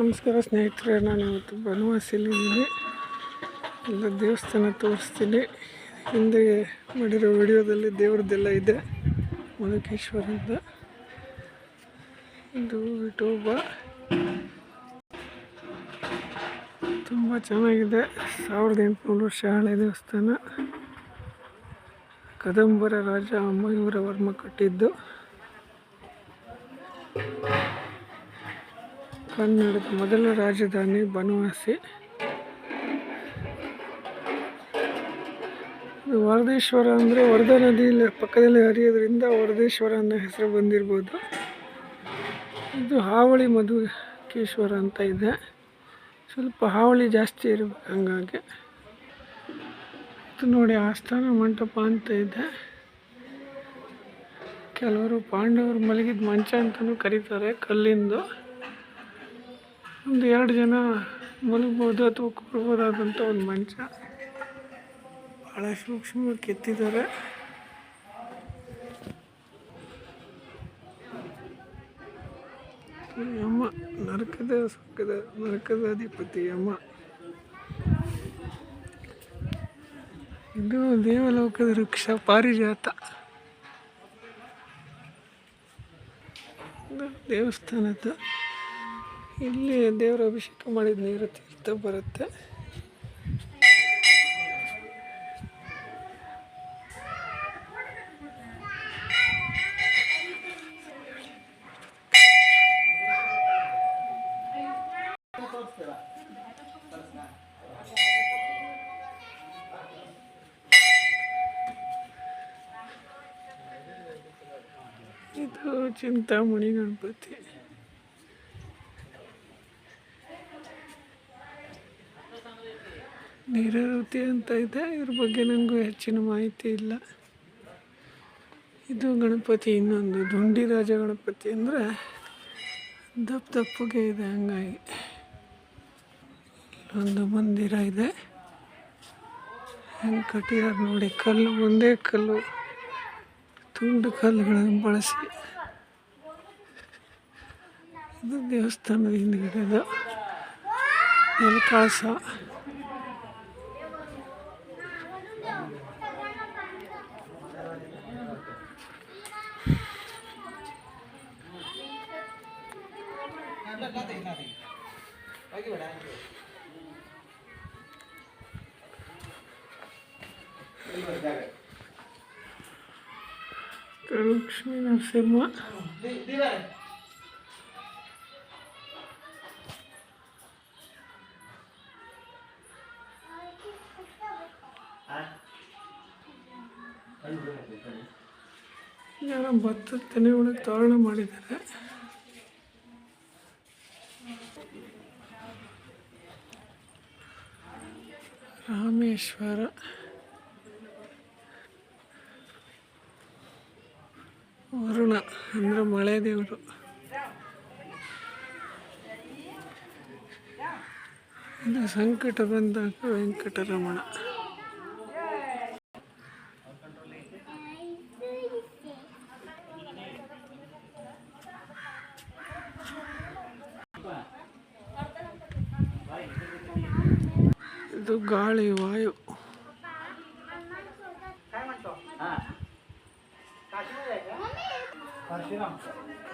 ನಮಸ್ಕಾರ ಸ್ನೇಹಿತರೆ, ನಾನು ಇವತ್ತು ಬನವಾಸಿಲಿದ್ದೀನಿ ಎಲ್ಲ ದೇವಸ್ಥಾನ ತೋರಿಸ್ತೀನಿ. ಹಿಂದೆ ಮಾಡಿರೋ ವಿಡಿಯೋದಲ್ಲಿ ದೇವ್ರದ್ದೆಲ್ಲ ಇದೆ ಮಧುಕೇಶ್ವರದ ಇದು ವಿಠೋಬ. ತುಂಬ ಚೆನ್ನಾಗಿದೆ. ಸಾವಿರದ ಎಂಟುನೂರು ವರ್ಷ ಹಳೆ ದೇವಸ್ಥಾನ. ಕದಂಬರ ರಾಜ ಮಯೂರ ವರ್ಮ ಕಟ್ಟಿದ್ದು. ಕನ್ನಡದ ಮೊದಲ ರಾಜಧಾನಿ ಬನವಾಸಿ. ವರದೇಶ್ವರ ಅಂದರೆ ವರದಾ ನದಿಯಲ್ಲಿ ಪಕ್ಕದಲ್ಲಿ ಹರಿಯೋದ್ರಿಂದ ವರದೇಶ್ವರ ಅನ್ನೋ ಹೆಸರು ಬಂದಿರ್ಬೋದು. ಇದು ಹಾವಳಿ ಮಧುಕೇಶ್ವರ ಅಂತ ಇದೆ. ಸ್ವಲ್ಪ ಹಾವಳಿ ಜಾಸ್ತಿ ಇರಬೇಕು ಹಂಗಾಗಿ. ಇದು ನೋಡಿ ಆಸ್ಥಾನ ಮಂಟಪ ಅಂತ ಇದೆ. ಕೆಲವರು ಪಾಂಡವರು ಮಲಗಿದ ಮಂಚ ಅಂತಲೂ ಕರೀತಾರೆ ಕಲ್ಲಿಂದು. ಒಂದು ಎರಡು ಜನ ಮಲಗ್ಬೋದು ಅಥವಾ ಕೂರ್ಬೋದಾದಂಥ ಒಂದು ಮಂಚ. ಭಾಳ ಸೂಕ್ಷ್ಮವಾಗಿ ಕೆತ್ತಿದ್ದಾರೆ. ಯಮ, ನರಕದ ಸುಖದ ನರಕದ ಅಧಿಪತಿ ಯಮ. ಇದು ದೇವಲೋಕದ ವೃಕ್ಷ, ಪಾರಿಜಾತ. ದೇವಸ್ಥಾನದ ಇಲ್ಲಿ ದೇವರ ಅಭಿಷೇಕ ಮಾಡಿದ ನೀರು ತೀರ್ಥ ಬರುತ್ತೆ. ಇದು ಚಿಂತಾಮಣಿ ಗಣಪತಿ. ನೀರಾವತಿ ಅಂತ ಇದೆ. ಇದ್ರ ಬಗ್ಗೆ ನನಗೂ ಹೆಚ್ಚಿನ ಮಾಹಿತಿ ಇಲ್ಲ. ಇದು ಗಣಪತಿ, ಇನ್ನೊಂದು ದುಂಡಿ ರಾಜ ಗಣಪತಿ ಅಂದರೆ ದಪ್ಪ ದಪ್ಪಗೆ ಇದೆ ಹಂಗಾಗಿ. ಒಂದು ಮಂದಿರ ಇದೆ. ಹೆಂಗೆ ಕಟ್ಟಿದಾರೆ ನೋಡಿ ಕಲ್ಲು, ಒಂದೇ ಕಲ್ಲು. ತುಂಡು ಕಲ್ಲುಗಳನ್ನು ಬಳಸಿ. ಇದು ದೇವಸ್ಥಾನದ ಹಿಂದ್ಗಡೆದು ಲಕ್ಷ್ಮೀ ನರಸಿಂಹ. ಯಾರೋ ಭತ್ತದ ತೆನೆ ಒಳಗೆ ತೋರಣ ಮಾಡಿದ್ದಾರೆ. ರಾಮೇಶ್ವರ. ವರುಣ ಅಂದರೆ ಮಳೆ ದೇವರು. ಇದು ಸಂಕಟ ಬಂದಾಗ ವೆಂಕಟರಮಣ. ಇದು ಗಾಳಿ, ವಾಯು.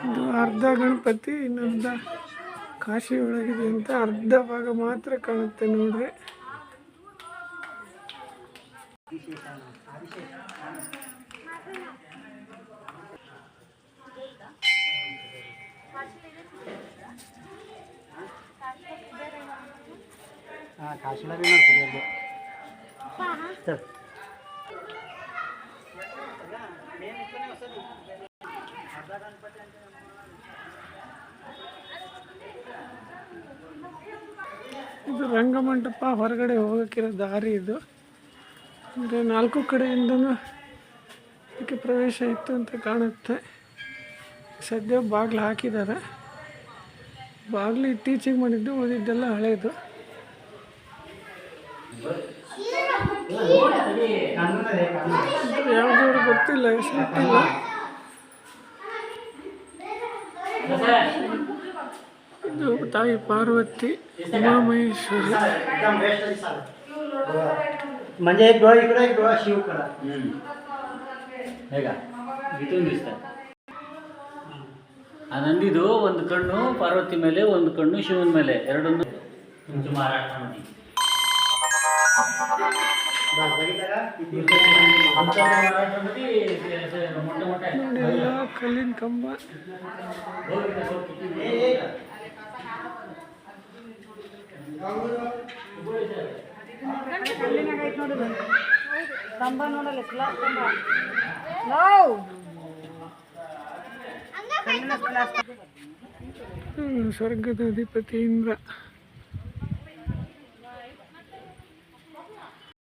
ಇದು ಅರ್ಧ ಗಣಪತಿ ಇನ್ನರ್ಧ ಕಾಶಿ ಒಳಗಿದೆ ಅಂತ ಅರ್ಧ ಭಾಗ ಮಾತ್ರ ಕಾಣುತ್ತೆ ನೋಡ್ರಿ. ಇದು ರಂಗಮಂಟಪ ಹೊರಗಡೆ ಹೋಗೋಕ್ಕಿರೋ ದಾರಿ ಇದು. ಅಂದರೆ ನಾಲ್ಕು ಕಡೆಯಿಂದನೂ ಇದಕ್ಕೆ ಪ್ರವೇಶ ಇತ್ತು ಅಂತ ಕಾಣುತ್ತೆ. ಸದ್ಯ ಬಾಗಿಲು ಹಾಕಿದ್ದಾರೆ. ಬಾಗಿಲು ಇತ್ತೀಚೆಗೆ ಮಾಡಿದ್ದು ಉಳಿದಿದ್ದೆಲ್ಲ ಹಳೇದು. ಯಾವುದವ್ರು ಗೊತ್ತಿಲ್ಲ ಹೆಸರಿಟ್ಟಿಲ್ಲ ಇದು ತಾಯಿ ಪಾರ್ವತಿ ಉಮಾಮಹೇಶ್ವರಿ म्हणजे एक डोळा इकडे एक डोळा शिव करा ಹೇಗ ಇಷ್ಟೊಂದು ಇಷ್ಟ ಆ ನಂದಿದು ಒಂದು ಕಣ್ಣು ಪಾರ್ವತಿ ಮೇಲೆ ಒಂದು ಕಣ್ಣು ಶಿವನ ಮೇಲೆ ಎರಡನ್ನು तुमची महाराष्ट्रामध्ये ಕಲ್ಲಿನ ಕಂಬ ಕಂಬ ನೋಡಲ್ಲ ಸ್ಲಾಬ್ ಕಂಬ ಸ್ವರ್ಗದ ಅಧಿಪತಿ ಇಂದ್ರ.